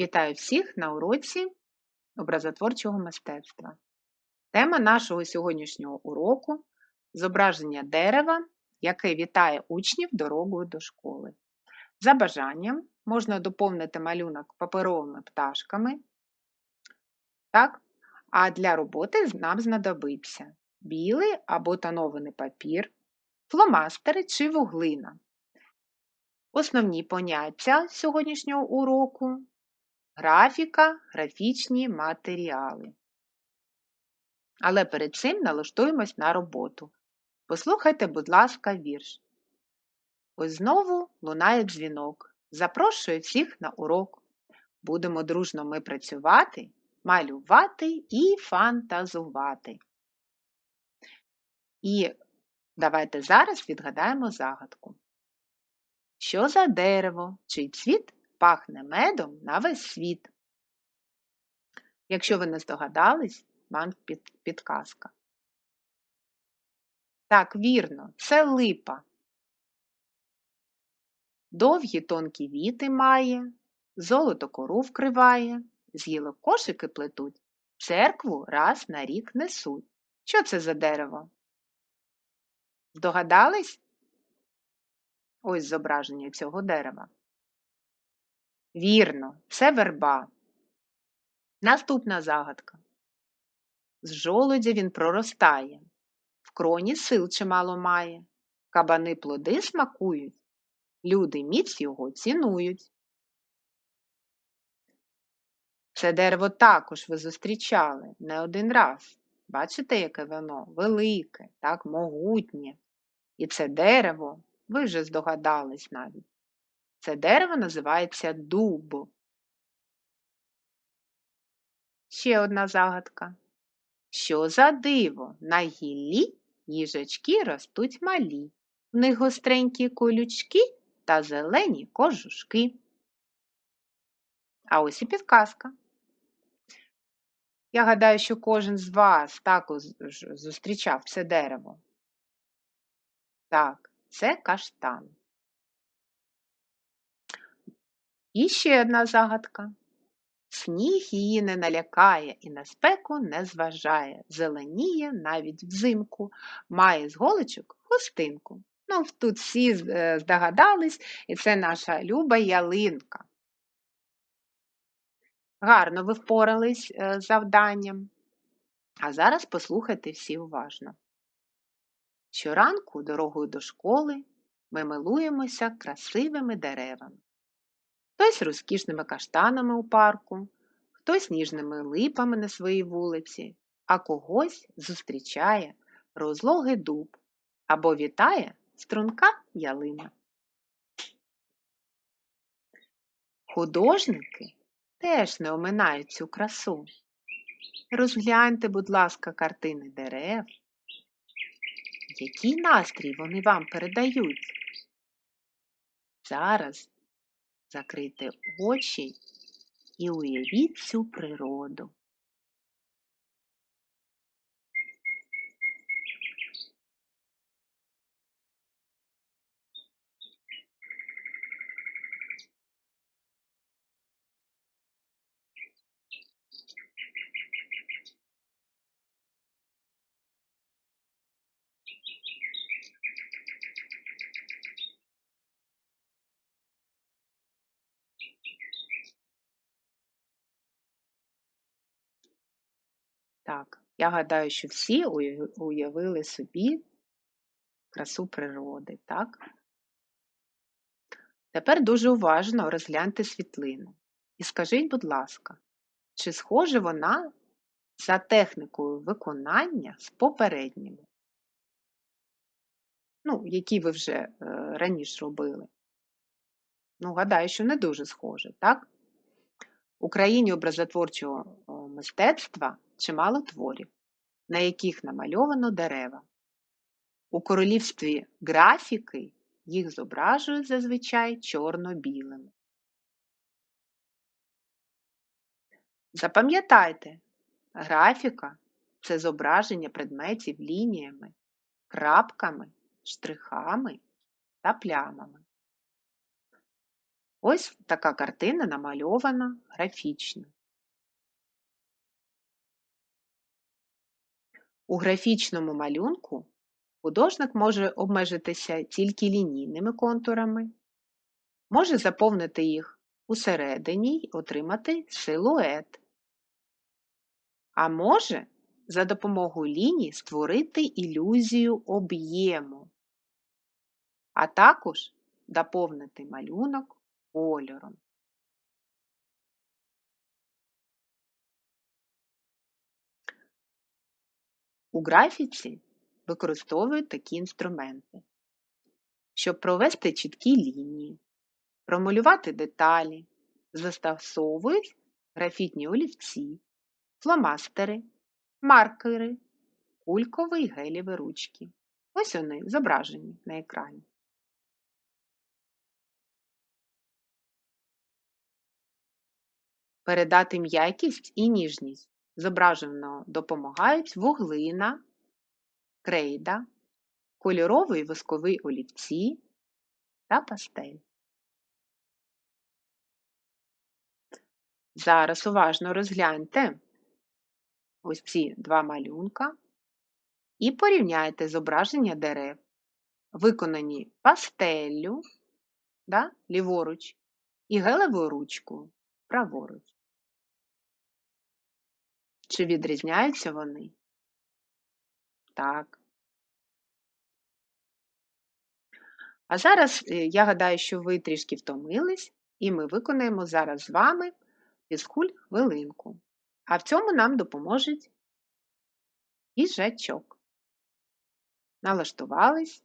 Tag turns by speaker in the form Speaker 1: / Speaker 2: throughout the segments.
Speaker 1: Вітаю всіх на уроці образотворчого мистецтва. Тема нашого сьогоднішнього уроку зображення дерева, яке вітає учнів дорогою до школи. За бажанням можна доповнити малюнок паперовими пташками. Так? А для роботи нам знадобиться білий або тонований папір, фломастери чи вуглина. Основні поняття сьогоднішнього уроку графіка, графічні матеріали. Але перед цим налаштуємось на роботу. Послухайте, будь ласка, вірш. Ось знову лунає дзвінок. Запрошую всіх на урок. Будемо дружно ми працювати, малювати і фантазувати. І давайте зараз відгадаємо загадку. Що за дерево, чий цвіт пахне медом на весь світ. Якщо ви не здогадались, вам під, підказка. Так, вірно, це липа. Довгі тонкі віти має, золото кору вкриває, з гілок кошики плетуть, церкву раз на рік несуть. Що це за дерево? Здогадались? Ось зображення цього дерева. Вірно, це верба. Наступна загадка. З жолудя він проростає, в кроні сил чимало має, кабани плоди смакують, люди міць його цінують. Це дерево також ви зустрічали не один раз. Бачите, яке воно велике, так могутнє. І це дерево, ви вже здогадались навіть, це дерево називається дуб. Ще одна загадка. Що за диво? На гіллі їжачки ростуть малі, в них гостренькі колючки та зелені кожушки. А ось і підказка. Я гадаю, що кожен з вас також зустрічав це дерево. Так, це каштан. І ще одна загадка. Сніг її не налякає і на спеку не зважає, зеленіє навіть взимку, має з голочок хустинку. Ну, тут всі е, здогадались, і це наша люба ялинка. Гарно ви впорались е, з завданням. А зараз послухайте всі уважно. Щоранку дорогою до школи ми милуємося красивими деревами хтось розкішними каштанами у парку, хтось ніжними липами на своїй вулиці, а когось зустрічає розлогий дуб або вітає струнка ялина. Художники теж не оминають цю красу. Розгляньте, будь ласка, картини дерев. Який настрій вони вам передають? Зараз Закрийте очі і уявіть цю природу. Так, я гадаю, що всі уявили собі красу природи, так? Тепер дуже уважно розгляньте світлину. І скажіть, будь ласка, чи схожа вона за технікою виконання з попередніми? Ну, які ви вже е, раніше робили? Ну, гадаю, що не дуже схоже, так? В Україні образотворчого мистецтва чимало творів, на яких намальовано дерева. У королівстві графіки їх зображують зазвичай чорно-білими. Запам'ятайте, графіка це зображення предметів лініями, крапками, штрихами та плямами. Ось така картина намальована графічно. У графічному малюнку художник може обмежитися тільки лінійними контурами, може заповнити їх усередині й отримати силует, а може за допомогою ліній створити ілюзію об'єму, а також доповнити малюнок кольором. У графіці використовують такі інструменти, щоб провести чіткі лінії, промалювати деталі, застосовують графітні олівці, фломастери, маркери, кулькові й гелєві ручки. Ось вони зображені на екрані. Передати м'якість і ніжність зображеного допомагають вуглина, крейда, кольоровий восковий олівці та пастель. Зараз уважно розгляньте ось ці два малюнка і порівняйте зображення дерев, виконані пастеллю да, ліворуч і гелевою ручкою праворуч. Чи відрізняються вони? Так. А зараз е, я гадаю, що ви трішки втомились, і ми виконаємо зараз з вами фізкуль хвилинку. А в цьому нам допоможуть їжачок. Налаштувались.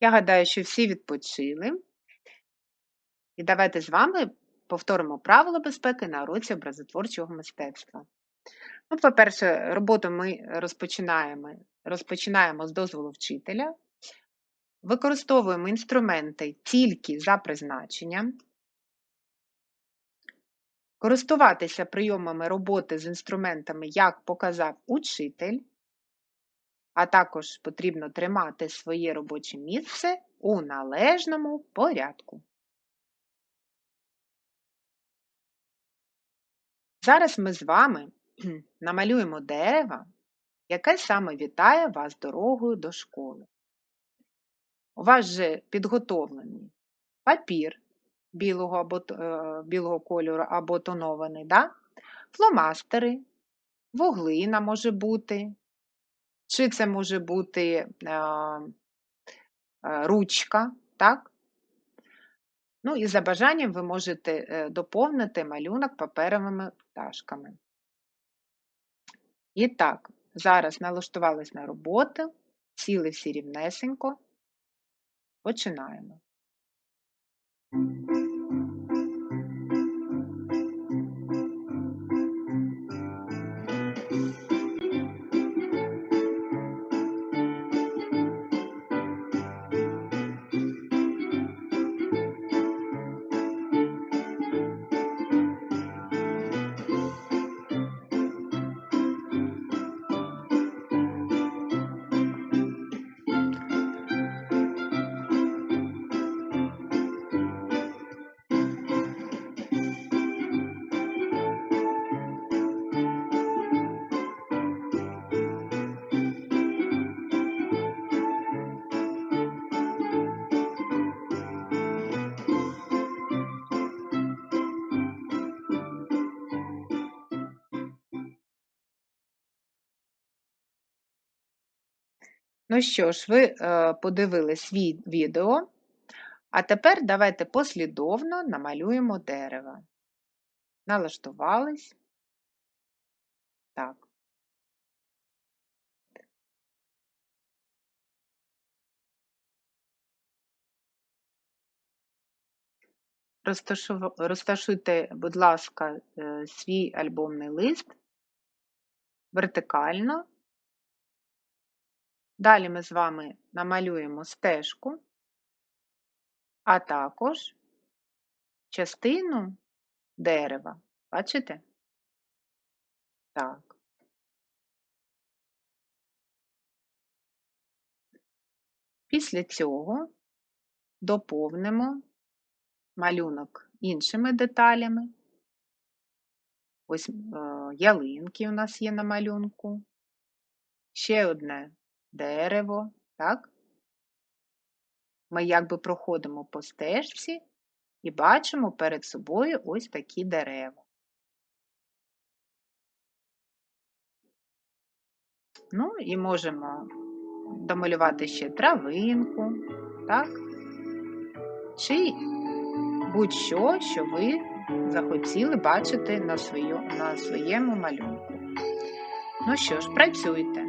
Speaker 1: Я гадаю, що всі відпочили. І давайте з вами повторимо правила безпеки на уроці образотворчого мистецтва. Ну, По-перше, роботу ми розпочинаємо, розпочинаємо з дозволу вчителя, використовуємо інструменти тільки за призначенням, користуватися прийомами роботи з інструментами, як показав учитель, а також потрібно тримати своє робоче місце у належному порядку. Зараз ми з вами намалюємо дерево, яке саме вітає вас дорогою до школи. У вас же підготовлений папір білого або, е, білого кольору або тонований, да? фломастери, вуглина може бути, чи це може бути ручка, так? Ну і за бажанням ви можете е, доповнити малюнок паперовими пташками. І так, зараз налаштувались на роботу, сіли всі рівнесенько. Починаємо. Ну що ж, ви е, подивились ві- відео, а тепер давайте послідовно намалюємо дерево. Налаштувались. Так. Розташуйте, будь ласка, е, свій альбомний лист вертикально. Далі ми з вами намалюємо стежку, а також частину дерева. Бачите? Так. Після цього доповнимо малюнок іншими деталями. Ось е, ялинки у нас є на малюнку. Ще одне дерево, так? Ми якби проходимо по стежці і бачимо перед собою ось такі дерева. Ну і можемо домалювати ще травинку, так? Чи будь-що, що ви захотіли бачити на, свою, на своєму малюнку. Ну що ж, працюйте.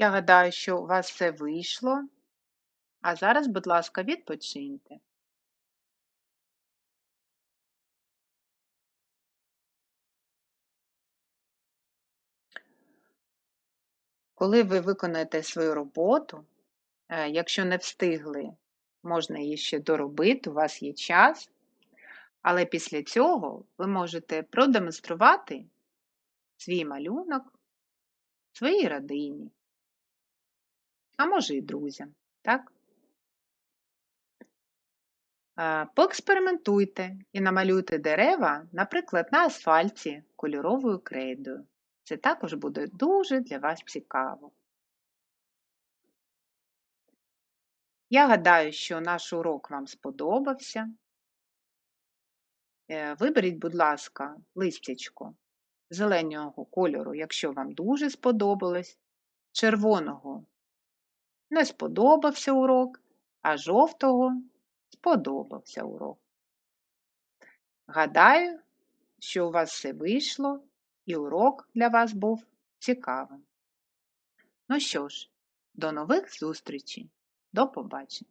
Speaker 1: Я гадаю, що у вас все вийшло. А зараз, будь ласка, відпочиньте. Коли ви виконаєте свою роботу, е, якщо не встигли можна її ще доробити, у вас є час. Але після цього ви можете продемонструвати свій малюнок своїй родині, а може і друзям. Так? Поекспериментуйте і намалюйте дерева, наприклад, на асфальті кольоровою крейдою. Це також буде дуже для вас цікаво. Я гадаю, що наш урок вам сподобався. Е, Виберіть, будь ласка, листячко зеленого кольору, якщо вам дуже сподобалось, червоного не сподобався урок, а жовтого сподобався урок. Гадаю, що у вас все вийшло і урок для вас був цікавим. Ну що ж, до нових зустрічей, до побачення!